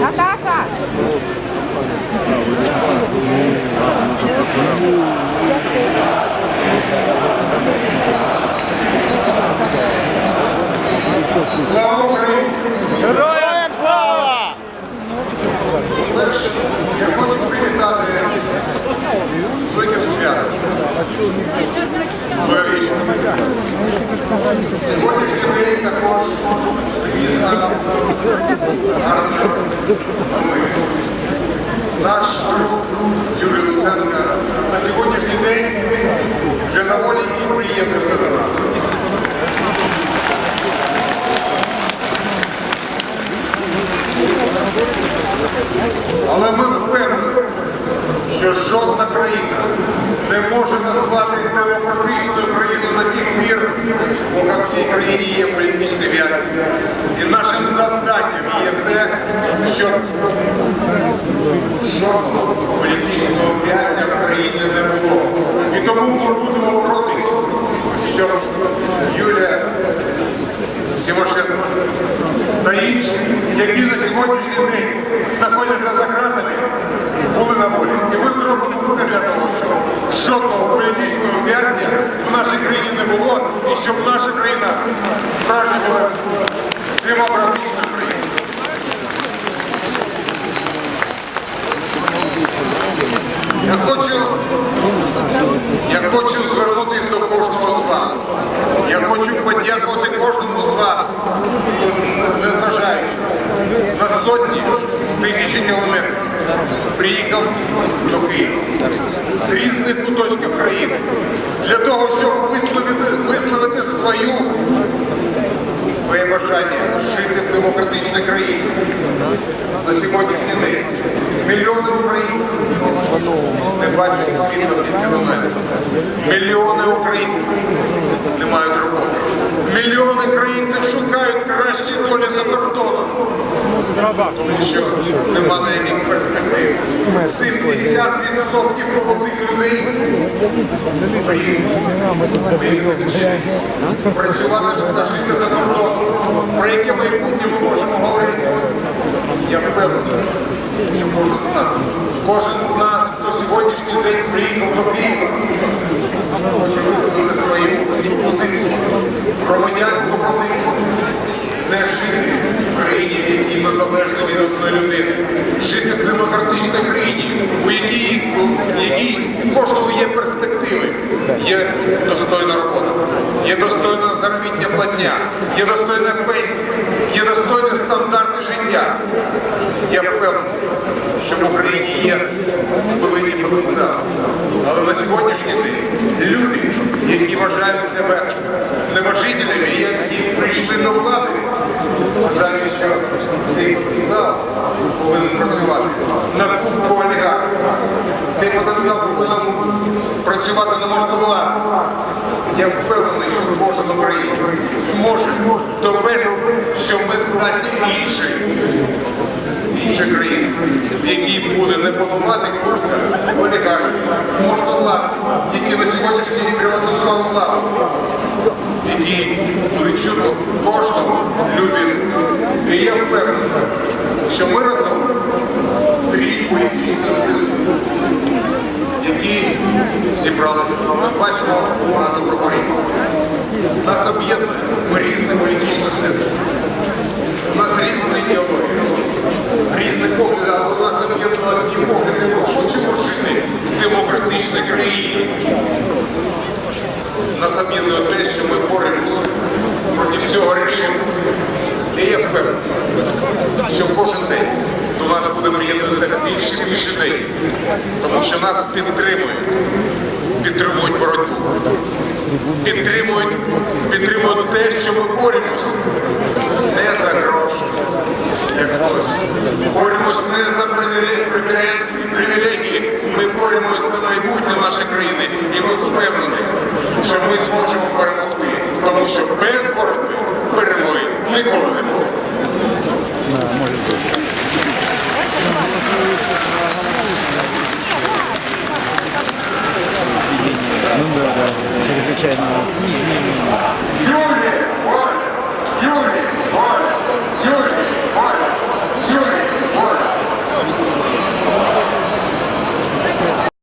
Наташа! Слава Україні! Героям слава! Перше, я хочу привітати з великим святом. Сьогоднішній день також міста гарна. Наш друг Юрій Луценко на сьогоднішній день вже на волі і приєднується до нас. Але ми впевнені, що жодна країна не може назватись демократичною країною на тих пір, поки в цій країні є політичні в'язні. І нашим завданням є те, щоб жодного політичного в'язня в країні не було. І тому ми будемо боротися, щоб Юлія Тимошенко та інші, які на сьогоднішній день знаходяться за ґратами, були на волі. І ми зробимо все для того, щоб жодного політичного в'язня в нашій країні не було, і щоб наша країна справді була демократичною країною. Я хочу, я хочу звернутися до кожного з вас. Я хочу подякувати кожному з вас, незважаючи на сотні тисячі кілометрів, приїхав до Києва з різних куточків країни для того, щоб висловити, висловити свою своє бажання жити в демократичній країні. На сьогоднішній день мільйони українців не бачать світла в кінці. Мільйони українців не мають роботи. Мільйони українців шукають кращі долі за кордоном. Тому що нема ніяких перспектив. 70% молодих людей мріють працювати та жити за кордоном. Про яке майбутнє ми можемо говорити? Я впевнений, що з нас, кожен з нас, хто сьогоднішній день приїхав до Києва, хоче висловити свою позицію. Не жити в країні, в якій ми залежні від одної людини, жити в демократичній країні, у якій, у кожного є перспективи, є достойна робота, є достойна заробітня платня, є достойна пенсія, є достойні стандарти життя. Я впевнений, що в Україні є великий потенціал. Але на сьогоднішній день люди, які вважають себе небожителями, які прийшли до влади, вважають, що цей потенціал повинен працювати на кубку олігархів. Цей потенціал повинен працювати на можновладці. Я впевнений, що кожен українець зможе довести, що ми здатні іншої інших країн, в якій буде не поламати курка олігархів, можновладці, які на сьогоднішній день приватизували владу, які чути кожного людину. І я впевнений, що ми разом три політичні сили, які зібралися. Ми бачимо багато прокурів. Нас об'єднує ми різні політичні сили. У нас різні ідеології, різні погляди, але у нас об'єднує одні погляди. Ми хочемо жити в демократичній країні. Об'єднує те, що ми боремося проти всього режиму. І я впевнений, що кожен день до нас буде приєднуватися більше і більше людей, тому що нас підтримують, підтримують боротьбу, підтримують, підтримують те, що ми боремося не за гроші, як хтось. Боремось не за преференції, привілегії, ми боремось за майбутнє нашої країни. Що ми зможемо перемогти.